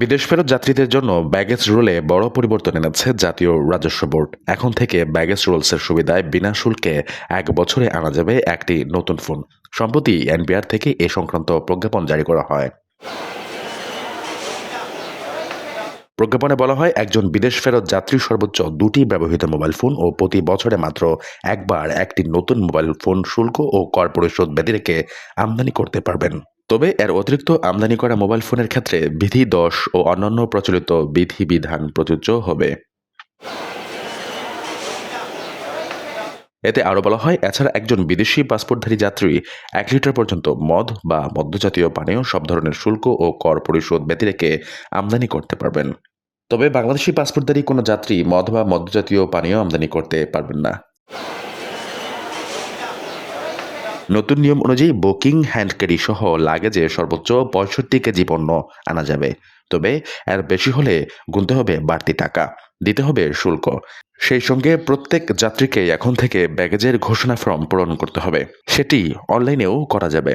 বিদেশ ফেরত যাত্রীদের জন্য ব্যাগেজ রুলে বড় পরিবর্তন এনেছে জাতীয় রাজস্ব বোর্ড। এখন থেকে ব্যাগেজ রুলসের সুবিধায় বিনা শুল্কে এক বছরে আনা যাবে একটি নতুন ফোন সম্প্রতি এনবিআর থেকে এ সংক্রান্ত প্রজ্ঞাপন জারি করা হয়। প্রজ্ঞাপনে বলা হয়, একজন বিদেশ ফেরত যাত্রী সর্বোচ্চ দুটি ব্যবহৃত মোবাইল ফোন ও প্রতি বছরে মাত্র একবার একটি নতুন মোবাইল ফোন শুল্ক ও কর পরিশোধ ব্যতি রেখে আমদানি করতে পারবেন। তবে এর অতিরিক্ত আমদানি করা মোবাইল ফোনের ক্ষেত্রে বিধি দশ ও অন্যান্য প্রচলিত বিধিবিধান প্রযোজ্য হবে। এতে আরও বলা হয়, এছাড়া একজন বিদেশি পাসপোর্টধারী যাত্রী এক লিটার পর্যন্ত মদ বা মদ্যজাতীয় পানীয় সব ধরনের শুল্ক ও কর পরিশোধ ব্যতি রেখে আমদানি করতে পারবেন। তবে বাংলাদেশি পাসপোর্টধারী কোনো যাত্রী মদ বা মদ্যজাতীয় পানীয় আমদানি করতে পারবেন না। নতুন নিয়ম অনুযায়ী বুকিং, হ্যান্ড ক্যারি সহ লাগেজে সর্বোচ্চ পঁয়ষট্টি কেজি পণ্য আনা যাবে। তবে এর বেশি হলে গুনতে হবে বাড়তি টাকা, দিতে হবে শুল্ক। সেই সঙ্গে প্রত্যেক যাত্রীকে এখন থেকে ব্যাগেজের ঘোষণা ফর্ম পূরণ করতে হবে। সেটি অনলাইনেও করা যাবে।